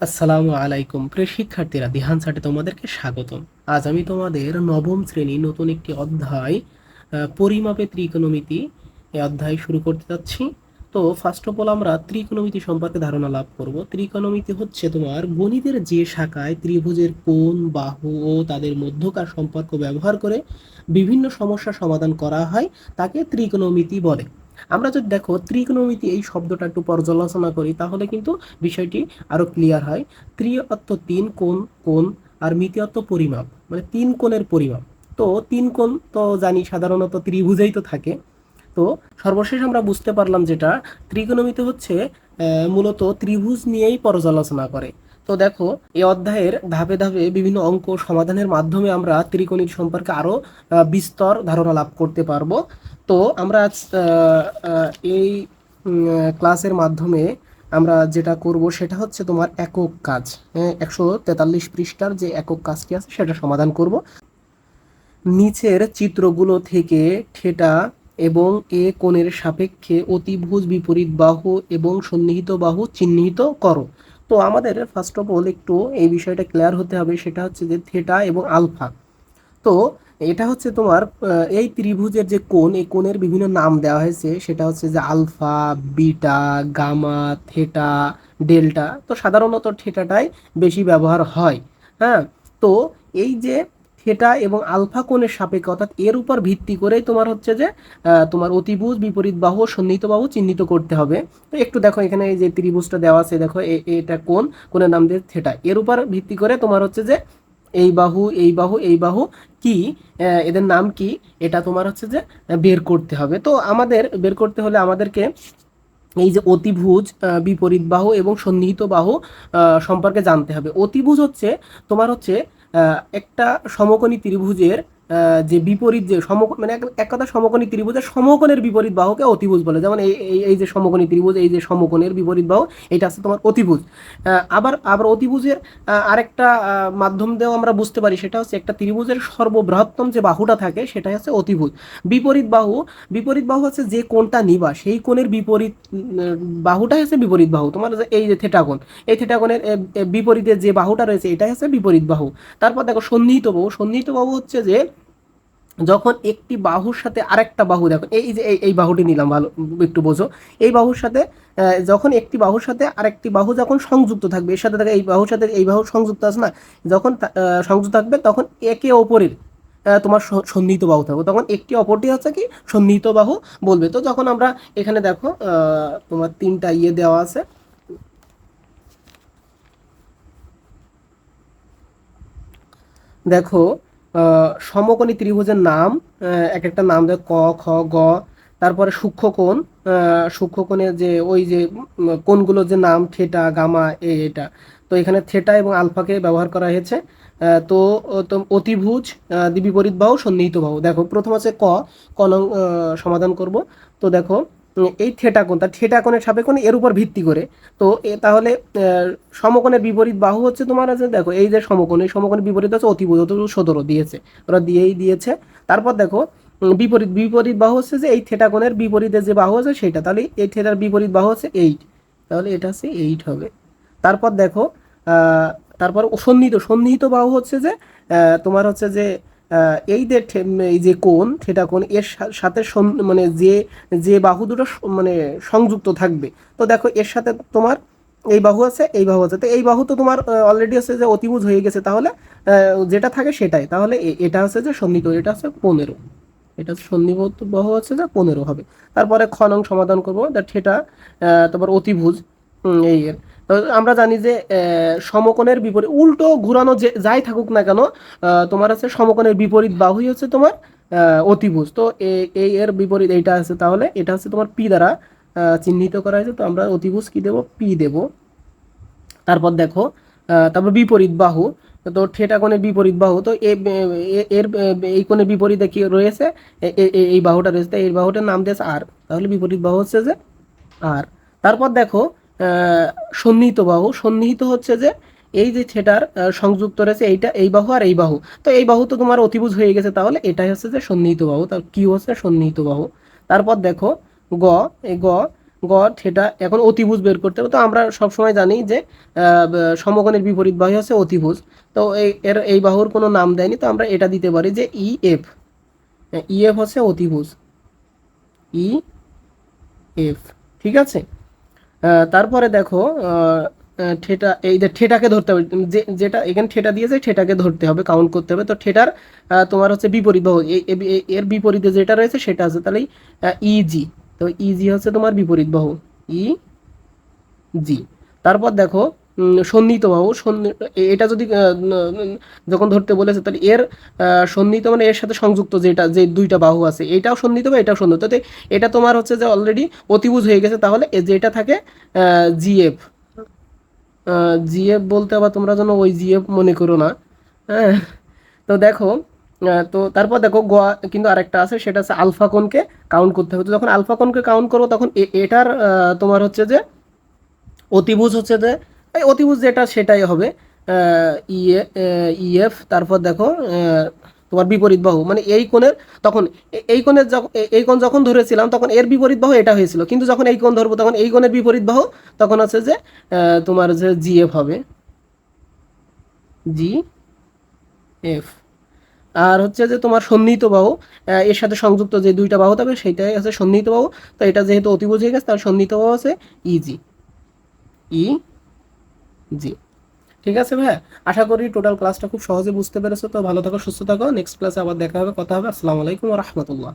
আসসালামু আলাইকুম। প্রিয় শিক্ষার্থীরা, দিহান সাটে তোমাদেরকে স্বাগতম। আজ আমি তোমাদের নবম শ্রেণি নতুন একটি অধ্যায় পরিমাপে ত্রিকোণমিতি এই অধ্যায় শুরু করতে যাচ্ছি। তো ফার্স্ট অফ অল আমরা ত্রিকোণমিতি সম্পর্কে ধারণা লাভ করব। ত্রিকোণমিতি হচ্ছে তোমার গণিতের যে শাখায় ত্রিভুজের কোণ, বাহু ও তাদের মধ্যকার সম্পর্ক ব্যবহার করে বিভিন্ন সমস্যা সমাধান করা হয়, তাকে ত্রিকোণমিতি বলে। আমরা যদি দেখো ত্রিকোণমিতি এই শব্দটা একটু পর্যালোচনা করি, তাহলে কিন্তু বিষয়টি আরও ক্লিয়ার হয়। ত্রি অর্থ তিন কোণ কোণ আর মিতি অর্থ পরিমাপ মানে তিন কোণের পরিমাপ। তো তিন কোণ তো জানি সাধারণত ত্রিভুজেই তো থাকে। তো সর্বশেষ আমরা বুঝতে পারলাম যেটা, ত্রিকোণমিতি হচ্ছে মূলত ত্রিভুজ নিয়েই পর্যালোচনা করে। তো দেখো এই অধ্যায়ের ধাপে ধাপে বিভিন্ন অঙ্ক সমাধানের মাধ্যমে আমরা ত্রিকোণিত সম্পর্কে আরও আহ, বিস্তর ধারণা লাভ করতে পারব। তো আমরা আজ এই ক্লাসের মাধ্যমে আমরা যেটা করব সেটা হচ্ছে তোমার একক কাজ। হ্যাঁ একশো তেতাল্লিশ পৃষ্ঠার যে একক কাজটি আছে সেটা সমাধান করব। নিচের চিত্রগুলো থেকে ঠেটা এবং এ কোণের সাপেক্ষে অতিভুজ বিপরীত বাহু এবং সন্নিহিত বাহু চিহ্নিত করো। তো আমাদের ফার্স্ট অফ অল একটু এই বিষয়টা ক্লিয়ার হতে হবে, সেটা হচ্ছে যে থেটা এবং আলফা তো এটা হচ্ছে তোমার এই ত্রিভুজের যে কোণ, এই কোণের বিভিন্ন নাম দেওয়া হয়েছে, সেটা হচ্ছে যে alpha beta gamma theta delta তো সাধারণত থেটাটাই বেশি ব্যবহার হয় হ্যাঁ? তো এই যে থেটা এবং আলফা কোণের সাপেক্ষে, অর্থাৎ এর উপর ভিত্তি করেই তোমার হচ্ছে যে তোমার অতিভুজ, বিপরীত বাহু, সন্নিহিত বাহু চিহ্নিত করতে হবে। তো একটু দেখো এখানে এই যে ত্রিভুজটা দেওয়া আছে, দেখো এটা কোন কোণের নাম দিয়ে থেটা এর উপর ভিত্তি করে তোমার হচ্ছে যে, এই বাহু এই বাহু এই বাহু কি এদের নাম কি, এটা তোমার হচ্ছে যে বের করতে হবে। তো আমাদের, বের করতে হলে আমাদেরকে এই যে অতিভুজ বিপরীত বাহু এবং সন্নিহিত বাহু সম্পর্কে জানতে হবে। অতিভুজ হচ্ছে তোমার হচ্ছে একটা সমকোণী ত্রিভুজের যে বিপরীত যে সম মানে এক- কথা সমকোণী ত্রিভুজের সমকোণের বিপরীত বাহুকে অতিভুজ বলে। যেমন এই এই- যে সমকোণী ত্রিভুজ এই যে সমকোণের বিপরীত বাহু এটা আছে তোমার অতিভুজ। আবার আবার অতিভুজের আরেকটা মাধ্যম দিয়েও আমরা বুঝতে পারি সেটা হচ্ছে একটা ত্রিভুজের সর্ববৃহত্তম যে বাহুটা থাকে সেটাই হচ্ছে অতিভুজ। বিপরীত বাহু বিপরীত বাহু হচ্ছে যে কোণটা নিবা সেই কোণের বিপরীত বাহুটাই হচ্ছে বিপরীত বাহু। তোমার এই যে থেটা কোণ এই থেটা কোণের এ, এ, বিপরীতে যে বাহুটা রয়েছে এটাই হচ্ছে বিপরীত বাহু। তারপর দেখো সন্নিহিত বাহু। সন্নিহিত বাহু হচ্ছে যে যখন একটি বাহুর সাথে আরেকটা বাহু, দেখো, এই যে এই বাহুটি নিলাম, ভালো, একটু বোঝো। এই বাহুর সাথে যখন একটি বাহুর সাথে আরেকটি বাহু যখন সংযুক্ত থাকবে, এর সাথে এই বাহুর সাথে এই বাহু সংযুক্ত আছে না, যখন সংযুক্ত থাকবে, তখন একে অপরের তোমার সন্নিহিত বাহু থাকবে। তখন একটি অপরটি হচ্ছে কি, সন্নিহিত বাহু বলবে। তো যখন আমরা এখানে দেখো তোমার তিনটা ইয়ে দেওয়া আছে, দেখো সমকোণী ত্রিভুজের নাম এক একটা নাম দেয় ক খ গ তারপরে সূক্ষ্মকোণ সূক্ষ্মকোণের যে ওই যে উম, কোণগুলোর যে নাম থেটা গামা এ এটা। তো এখানে থেটা এবং আলফাকে ব্যবহার করা হয়েছে। তো অতিভুজ আহ, বিপরীত বাহু সন্নিহিত বাহু। দেখো প্রথম আছে ক ক সমাধান করব। তো দেখো এই থেটা কোণ তার থেটা কোণের সাপেক্ষে কোণ এর উপর ভিত্তি করে। তো এ তাহলে সমকোণের বিপরীত বাহু হচ্ছে তোমার আছে দেখো এই যে সমকোণ এই সমকোণের বিপরীত হচ্ছে অতিভুজ অতিভুজ সতেরো দিয়েছে। ওরা দিয়েই দিয়েছে। তারপর দেখো বিপরীত বিপরীত বাহু হচ্ছে যে এই থেটা কোণের বিপরীতে যে বাহু আছে সেটা তাহলে এই থেটার বিপরীত বাহু হচ্ছে এইট তাহলে এটা হচ্ছে এইট হবে। তারপর দেখো তারপর সন্নিহিত সন্নিহিত বাহু হচ্ছে যে তোমার হচ্ছে যে এই যে এই যে কোণ থেটা কোণ, এর সাথে মানে যে যে বাহু দুটো মানে সংযুক্ত থাকবে। তো দেখো, এর সাথে তোমার এই বাহু আছে, এই বাহু আছে। তো এই বাহু তো তোমার অলরেডি হচ্ছে যে অতিভুজ হয়ে গেছে। তাহলে যেটা থাকে সেটাই। তাহলে এটা হচ্ছে যে সন্নিহিত এটা হচ্ছে পনেরো। এটা সন্নিহিত বাহু হচ্ছে যে পনেরো হবে। তারপরে খ নং সমাধান করব। দ্যাট সেটা তোমার অতিভুজ এই এর। আমরা জানি যে সমকোণের বিপরীত, উল্টো ঘুরানো যে, যাই থাকুক না কেন তোমার আছে সমকোণের বিপরীত বাহুই হচ্ছে তোমার অতিভুজ। তো এই এর বিপরীত এইটা আছে তাহলে, এটা হচ্ছে তোমার পি দ্বারা চিহ্নিত করা হয়েছে, তো আমরা অতিভুজ কি দেব? পি দেব। তারপর দেখো তারপর বিপরীত বাহু, তো থেটা কোণের বিপরীত বাহু, তো এর এই কোণের বিপরীতে কি রয়েছে? এই বাহুটা রয়েছে এই বাহুটার নাম দিয়েছে আর। তাহলে বিপরীত বাহু হচ্ছে যে আর। তারপর দেখো সন্নিহিত বাহু। সন্নিহিত হচ্ছে যে এই যে থেটার সংযুক্ত রয়েছে এইটা, এই বাহু আর এই বাহু। তো এই বাহু তো তোমার অতিভুজ হয়ে গেছে তাহলে এটাই হচ্ছে যে সন্নিহিত বাহু। তার কি হচ্ছে? সন্নিহিত বাহু। তারপর দেখো, গ এই গ গ থেটা এখন অতিভুজ বের করতে হবে। তো আমরা সবসময় জানি যে সমগণের বিপরীত বাহু হচ্ছে অতিভুজ। তো এই, এর, এই বাহুর কোনো নাম দেয়নি। তো আমরা এটা দিতে পারি যে ই এফ। ই এফ হচ্ছে অতিভুজ। E F. ঠিক আছে? তারপরে দেখো ঠেটা, এই যে ঠেটাকে ধরতে হবে যে, যেটা এখানে ঠেটা দিয়েছে, ঠেটাকে ধরতে হবে কাউন্ট করতে হবে। তো ঠেটার তোমার হচ্ছে বিপরীত বাহু এর বিপরীতে যেটা রয়েছে, সেটা আছে, তাহলে ইজি তো ইজি হচ্ছে তোমার বিপরীত বাহু ই জি তারপর দেখো সন্নিহিত বাহু এটা যদি যখন ধরতে বলেছে, তাহলে এর সন্নিহিত মানে এর সাথে সংযুক্ত যেটা, যে দুইটা বাহু আছে, এটাও সন্নিহিত বা এটাও সন্নিহিত। এটা তোমার হচ্ছে যে অলরেডি অতিভুজ হয়ে গেছে, তাহলে যেটা থাকে জিএফ জিএফ বলতে আবার তোমরা যেন ওই জিএফ মনে করো না। হ্যাঁ তো দেখো তো তারপর দেখো গোয়া, কিন্তু আরেকটা আছে, সেটা হচ্ছে আলফা কোণকে কাউন্ট করতে হবে। তো যখন আলফা কোণকে কাউন্ট করব তখন এটার তোমার হচ্ছে যে অতিভুজ হচ্ছে যে অতিভুজ যেটা, সেটাই হবে। ইয়ে ইএফ, তারপর দেখো তোমার বিপরীত বাহু। মানে এই কোণের তখন এই কোণের যখন এই কোণ যখন ধরেছিলাম, তখন এর বিপরীত বাহু এটা হয়েছিল। কিন্তু যখন এই কোণ ধরবো, তখন এই কোণের বিপরীত বাহু, তখন হচ্ছে যে তোমার যে জিএফ হবে। জি এফ আর হচ্ছে যে তোমার সন্নিহিত বাহু এর সাথে সংযুক্ত যে দুইটা বাহু থাকবে, সেইটাই আছে সন্নিহিত বাহু। তো এটা যেহেতু অতিভুজ হয়ে গেছে, তার সন্নিহিত বাহু আছে ইজি। ই জি। ঠিক আছে ভাইয়া? আশা করি টোটাল ক্লাসটা খুব সহজে বুঝতে পেরেছ। তো ভালো থাকো, সুস্থ থাকো। নেক্সট ক্লাসে আবার দেখা হবে, কথা হবে। আসসালামু আলাইকুম রহমতুল্লাহ।